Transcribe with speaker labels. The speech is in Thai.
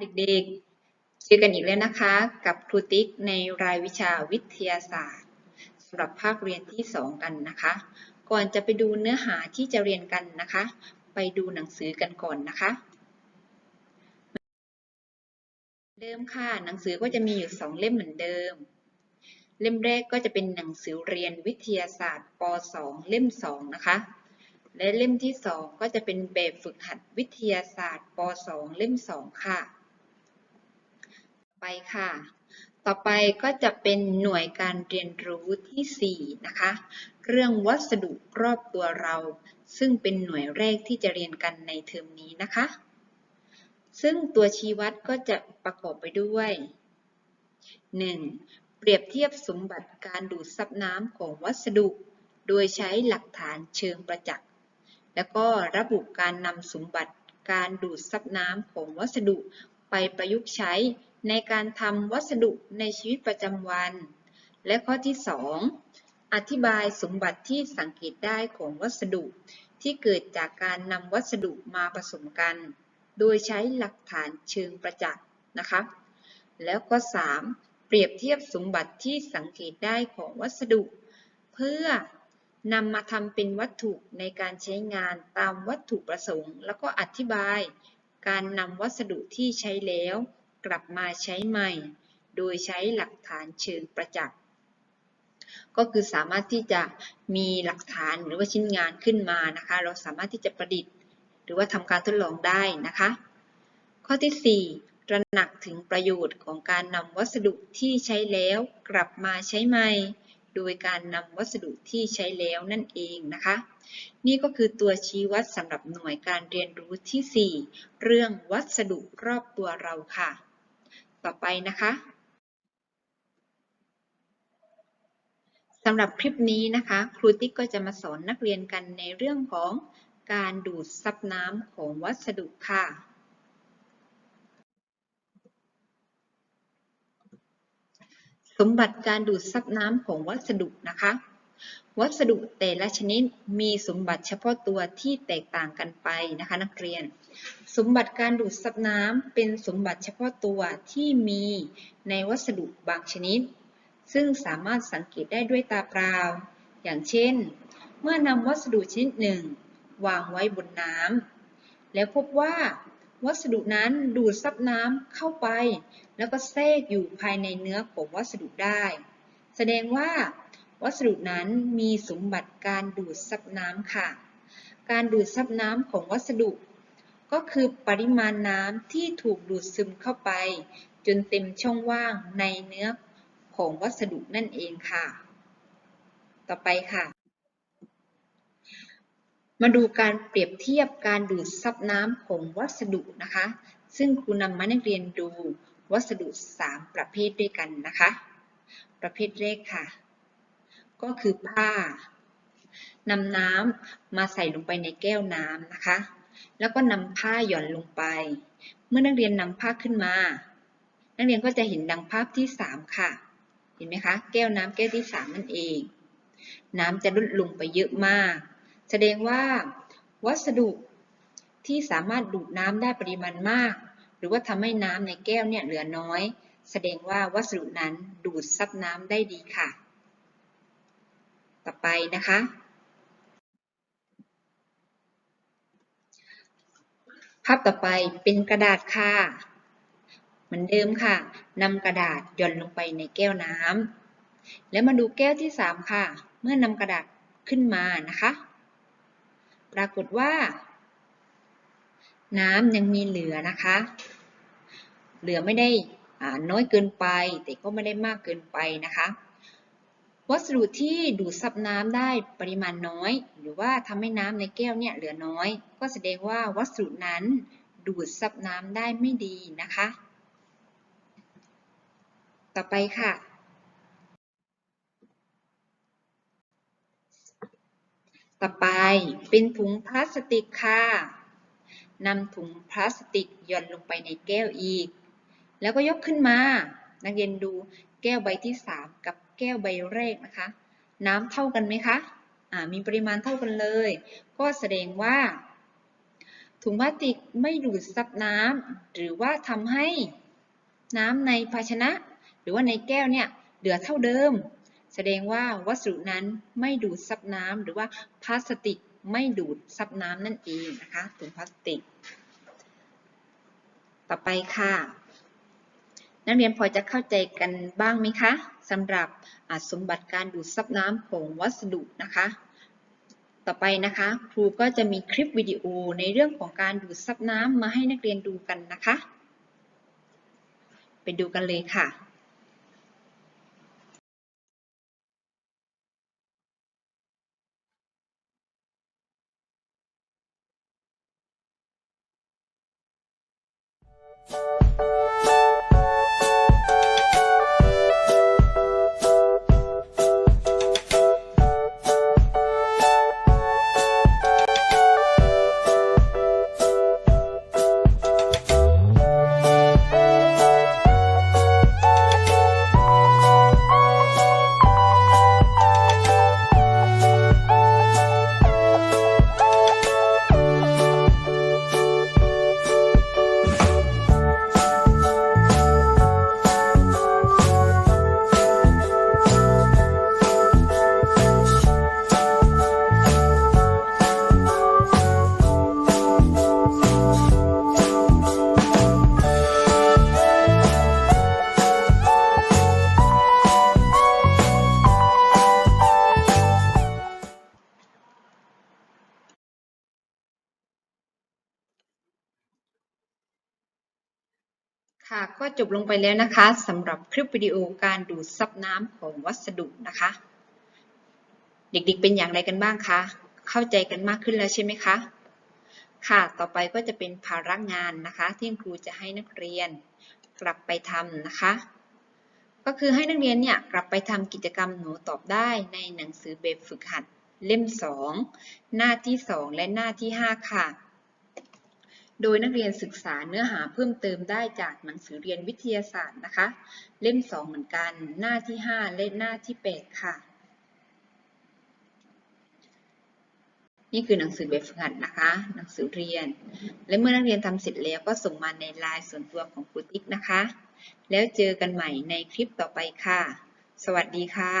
Speaker 1: เด็กๆ เจอกันอีกแล้วนะคะ กับครูติ๊กในรายวิชาวิทยาศาสตร์สำหรับภาคเรียนที่ 2 กันนะคะ ก่อนจะไปดูเนื้อหาที่จะเรียนกันนะคะ ไปดูหนังสือกันก่อนนะคะ เดิมค่ะหนังสือก็จะมีอยู่ 2 เล่มเหมือนเดิม เล่มแรกก็จะเป็นหนังสือเรียนวิทยาศาสตร์ป .2 เล่ม 2 นะคะและเล่มที่ 2 ก็จะเป็นแบบฝึกหัดวิทยาศาสตร์ป .2 เล่ม 2 ค่ะ ค่ะ ต่อไปก็จะเป็นหน่วยการเรียนรู้ที่ 4 นะคะ เรื่องวัสดุรอบตัวเรา ซึ่งเป็นหน่วยแรกที่จะเรียนกันในเทอมนี้นะคะ ซึ่งตัวชี้วัดก็จะประกอบไปด้วย 1. เปรียบเทียบสมบัติการดูดซับน้ำของวัสดุ โดยใช้หลักฐานเชิงประจักษ์ แล้วก็ระบุการนำสมบัติการดูดซับน้ำของวัสดุไปประยุกต์ใช้ ในการทำวัสดุในชีวิตประจำวัน และข้อที่ 2 อธิบายสมบัติที่สังเกตได้ของวัสดุที่เกิดจากการนำวัสดุมาผสมกัน โดยใช้หลักฐานเชิงประจักษ์นะคะ แล้วก็ 3. เปรียบเทียบสมบัติที่สังเกตได้ของวัสดุ เพื่อนำมาทำเป็นวัตถุในการใช้งานตามวัตถุประสงค์ แล้วก็อธิบายการนำวัสดุที่ใช้แล้ว กลับมาใช้ใหม่ โดยใช้หลักฐานเชิงประจักษ์ ก็คือสามารถที่จะมีหลักฐานหรือว่าชิ้นงานขึ้นมานะคะ เราสามารถที่จะประดิษฐ์ หรือว่าทำการทดลองได้นะคะ ข้อที่ 4 ตระหนักถึงประโยชน์ของการนำวัสดุที่ใช้แล้วกลับมาใช้ใหม่โดยการนำวัสดุที่ใช้แล้วนั่นเองนะคะ นี่ก็คือตัวชี้วัดสำหรับหน่วยการเรียนรู้ที่ 4 เรื่องวัสดุรอบตัวเราค่ะ ต่อไปนะคะสำหรับคลิปนี้นะคะ ครูติ๊กก็จะมาสอนนักเรียนกันในเรื่องของการดูดซับน้ำของวัสดุค่ะ สมบัติการดูดซับน้ำของวัสดุนะคะ วัสดุแต่ละชนิดมีสมบัติเฉพาะตัวที่แตกต่างกันไปนะคะนักเรียน สมบัติการดูดซับน้ำเป็นสมบัติเฉพาะตัวที่มีในวัสดุบางชนิด ซึ่งสามารถสังเกตได้ด้วยตาเปล่า อย่างเช่น เมื่อนำวัสดุชนิดหนึ่ง วางไว้บนน้ำแล้วพบว่าวัสดุนั้นดูดซับน้ำเข้าไป แล้วก็แทรกอยู่ภายในเนื้อของวัสดุได้ แสดงว่า วัสดุนั้นมีสมบัติการดูดซับน้ำค่ะ การดูดซับน้ำของวัสดุ ก็คือปริมาณน้ำที่ถูกดูดซึมเข้าไป จนเต็มช่องว่างในเนื้อของวัสดุนั่นเองค่ะ ต่อไปค่ะ มาดูการเปรียบเทียบการดูดซับน้ำของวัสดุนะคะ ซึ่งครูนำมานักเรียนดูวัสดุ 3 ประเภทด้วยกันนะคะ ประเภทแรกค่ะ ก็คือผ้านำน้ำมาใส่ลงไปในแก้วน้ำนะคะ แล้วก็นำผ้าหย่อนลงไป เมื่อนักเรียนนำผ้าขึ้นมา นักเรียนก็จะเห็นดังภาพที่ 3 ค่ะ เห็นไหมคะ แก้วน้ำแก้วที่ 3 นั่นเอง น้ำจะลดลงไปเยอะมาก แสดงว่าวัสดุที่สามารถดูดน้ำได้ปริมาณมาก หรือว่าทำให้น้ำในแก้วเนี่ยเหลือน้อย แสดงว่าวัสดุนั้นดูดซับน้ำได้ดีค่ะ ต่อไปนะคะภาพต่อไปเป็นกระดาษค่ะ เหมือนเดิมค่ะนำกระดาษหย่อนลงไปในแก้วน้ำแล้วมาดูแก้วที่ 3 ค่ะ เมื่อนำกระดาษขึ้นมานะคะ ปรากฏว่า น้ำยังมีเหลือนะคะ เหลือไม่ได้น้อยเกินไป แต่ก็ไม่ได้มากเกินไปนะคะ วัสดุที่ดูดซับน้ำได้ปริมาณน้อย หรือว่าทำให้น้ำในแก้วเนี่ยเหลือน้อย ก็แสดงว่าวัสดุนั้นดูดซับน้ำได้ไม่ดีนะคะ ต่อไปค่ะ ต่อไปเป็นถุงพลาสติกค่ะนำถุงพลาสติกหย่อนลงไปในแก้วอีก แล้วก็ยกขึ้นมา นักเรียนดูแก้วใบที่ 3 กับแก้วใบแรกนะคะ น้ำเท่ากันไหมคะมีปริมาณเท่ากันเลย ก็แสดงว่า ถุงพลาสติกไม่ดูดซับน้ำหรือว่าทำให้น้ำในภาชนะ หรือว่าในแก้วเนี่ยเหลือเท่าเดิม แสดงว่าวัสดุนั้นไม่ดูดซับน้ำหรือว่าพลาสติกไม่ดูดซับน้ำนั่นเองนะคะถุงพลาสติก ต่อไปค่ะ นักเรียนพอจะเข้าใจกันบ้างไหมคะสำหรับสมบัติการดูดซับน้ำของวัสดุนะคะ ต่อไปนะคะ ครูก็จะมีคลิปวิดีโอในเรื่องของการดูดซับน้ำมาให้นักเรียนดูกันนะคะ ไปดูกันเลยค่ะ ค่ะก็จบลงไปแล้วนะคะสำหรับคลิปวิดีโอการดูดซับน้ำของวัสดุนะคะ เด็กๆเป็นอย่างไรกันบ้างคะเข้าใจกันมากขึ้นแล้วใช่ไหมคะค่ะต่อไปก็จะเป็นภาระงานนะคะ ที่ครูจะให้นักเรียนกลับไปทำนะคะ ก็คือให้นักเรียนเนี่ยกลับไปทำกิจกรรมหนูตอบได้ในหนังสือแบบฝึกหัดเล่ม 2 หน้าที่ 2 และหน้าที่ 5 ค่ะ โดยนักเรียนศึกษาเนื้อหาเพิ่มเติมได้จากหนังสือเรียนวิทยาศาสตร์นะคะ เล่ม 2 เหมือนกัน หน้าที่ 5 และหน้าที่ 8 ค่ะ นี่คือหนังสือแบบฝึกหัดนะคะ หนังสือเรียน และเมื่อนักเรียนทำเสร็จแล้วก็ส่งมาในไลน์ส่วนตัวของครูติ๊กนะคะ แล้วเจอกันใหม่ในคลิปต่อไปค่ะ สวัสดีค่ะ